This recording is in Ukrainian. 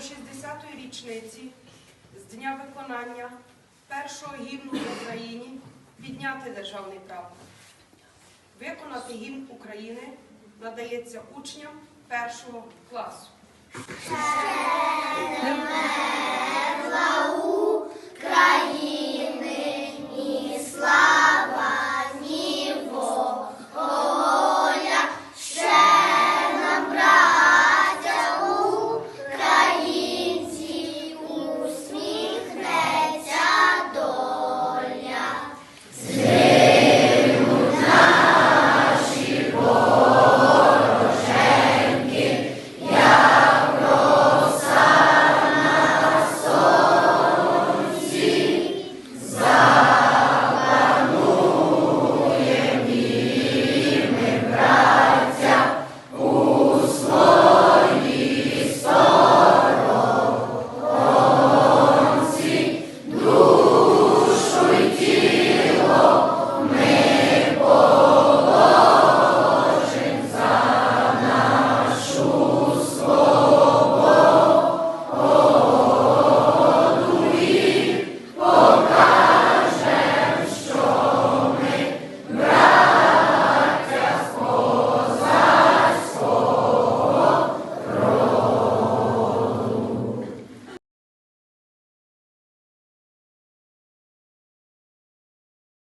160-ї річниці з дня виконання першого гімну в Україні підняти державний прапор. Виконати гімн України надається учням першого класу.